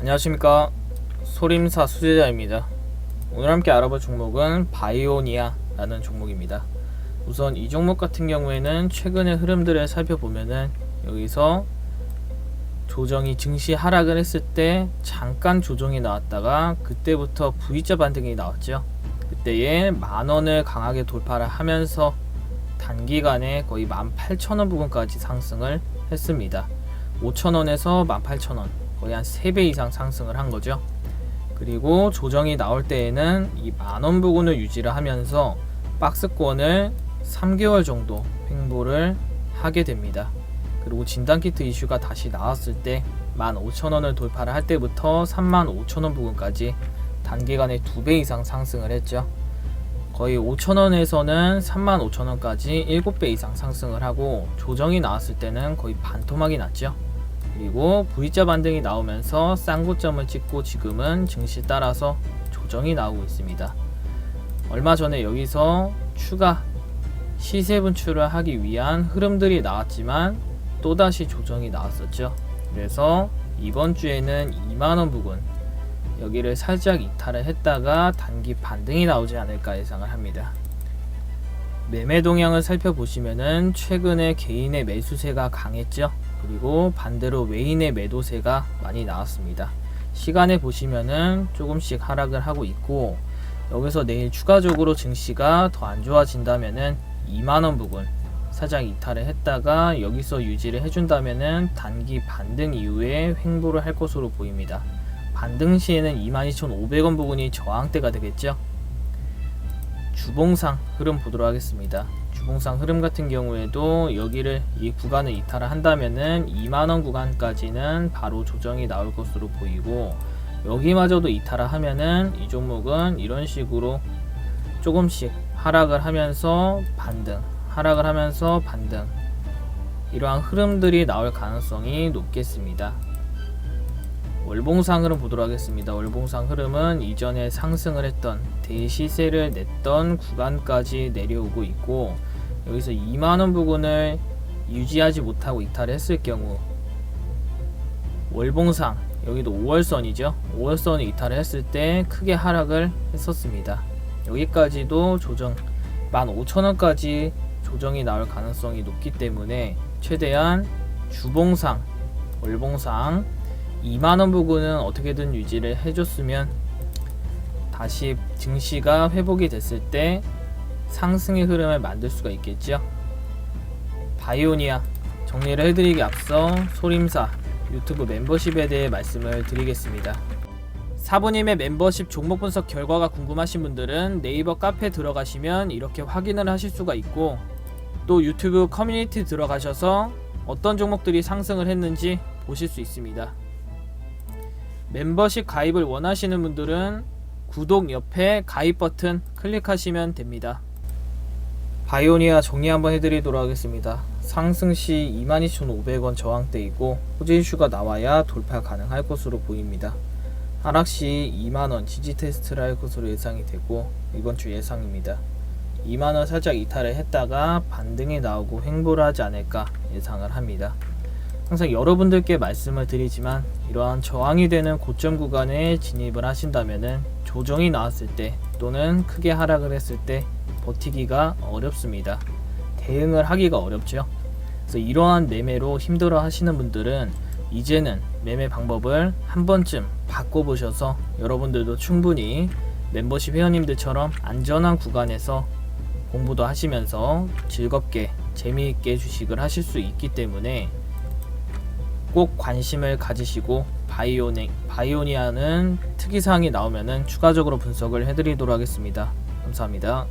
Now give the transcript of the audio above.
안녕하십니까. 소림사 수제자입니다. 오늘 함께 알아볼 종목은 바이오니아라는 종목입니다. 우선 이 종목 같은 경우에는 최근의 흐름들을 살펴보면은 여기서 조정이 증시 하락을 했을 때 잠깐 조정이 나왔다가 그때부터 V자 반등이 나왔죠. 그때에 만원을 강하게 돌파를 하면서 단기간에 거의 18,000원 부근까지 상승을 했습니다. 5,000원에서 18,000원 거의 한 3배 이상 상승을 한 거죠. 그리고 조정이 나올 때에는 이 만원 부근을 유지를 하면서 박스권을 3개월 정도 횡보를 하게 됩니다. 그리고 진단키트 이슈가 다시 나왔을 때 15,000원을 돌파를 할 때부터 35,000원 부근까지 단기간에 2배 이상 상승을 했죠. 거의 5,000원에서는 35,000원까지 7배 이상 상승을 하고 조정이 나왔을 때는 거의 반토막이 났죠. 그리고 V자 반등이 나오면서 쌍고점을 찍고 지금은 증시 따라서 조정이 나오고 있습니다. 얼마 전에 여기서 추가 시세 분출을 하기 위한 흐름들이 나왔지만 또다시 조정이 나왔었죠. 그래서 이번 주에는 2만원 부근 여기를 살짝 이탈을 했다가 단기 반등이 나오지 않을까 예상을 합니다. 매매 동향을 살펴보시면은 최근에 개인의 매수세가 강했죠. 그리고 반대로 외인의 매도세가 많이 나왔습니다. 시간에 보시면은 조금씩 하락을 하고 있고 여기서 내일 추가적으로 증시가 더 안 좋아진다면은 2만원 부근 살짝 이탈을 했다가 여기서 유지를 해준다면은 단기 반등 이후에 횡보를 할 것으로 보입니다. 반등 시에는 22,500원 부근이 저항대가 되겠죠. 주봉상 흐름 보도록 하겠습니다. 주봉상 흐름 같은 경우에도 여기를 이 구간을 이탈을 한다면은 2만원 구간까지는 바로 조정이 나올 것으로 보이고 여기마저도 이탈을 하면은 이 종목은 이런 식으로 조금씩 하락을 하면서 반등 하락을 하면서 반등 이러한 흐름들이 나올 가능성이 높겠습니다. 월봉상 흐름 보도록 하겠습니다. 월봉상 흐름은 이전에 상승을 했던 대시세를 냈던 구간까지 내려오고 있고 여기서 2만원 부근을 유지하지 못하고 이탈을 했을 경우 월봉상 여기도 5월선이죠. 5월선을 이탈을 했을 때 크게 하락을 했었습니다. 여기까지도 조정 15,000원까지 조정이 나올 가능성이 높기 때문에 최대한 주봉상 월봉상 2만원 부근은 어떻게든 유지를 해줬으면 다시 증시가 회복이 됐을 때 상승의 흐름을 만들 수가 있겠죠. 바이오니아 정리를 해드리기 앞서 소림사 유튜브 멤버십에 대해 말씀을 드리겠습니다. 사부님의 멤버십 종목 분석 결과가 궁금하신 분들은 네이버 카페 들어가시면 이렇게 확인을 하실 수가 있고 또 유튜브 커뮤니티 들어가셔서 어떤 종목들이 상승을 했는지 보실 수 있습니다. 멤버십 가입을 원하시는 분들은 구독 옆에 가입 버튼 클릭하시면 됩니다. 바이오니아 정리 한번 해드리도록 하겠습니다. 상승 시 22,500원 저항대이고 호재 이슈가 나와야 돌파 가능할 것으로 보입니다. 하락 시 2만원 지지 테스트를 할 것으로 예상이 되고 이번 주 예상입니다. 2만원 살짝 이탈을 했다가 반등이 나오고 횡보를 하지 않을까 예상을 합니다. 항상 여러분들께 말씀을 드리지만 이러한 저항이 되는 고점 구간에 진입을 하신다면은 조정이 나왔을 때 또는 크게 하락을 했을 때 버티기가 어렵습니다. 대응을 하기가 어렵죠. 그래서 이러한 매매로 힘들어 하시는 분들은 이제는 매매 방법을 한 번쯤 바꿔보셔서 여러분들도 충분히 멤버십 회원님들처럼 안전한 구간에서 공부도 하시면서 즐겁게 재미있게 주식을 하실 수 있기 때문에 꼭 관심을 가지시고 바이오니, 바이오니아는 특이사항이 나오면 추가적으로 분석을 해드리도록 하겠습니다. 감사합니다.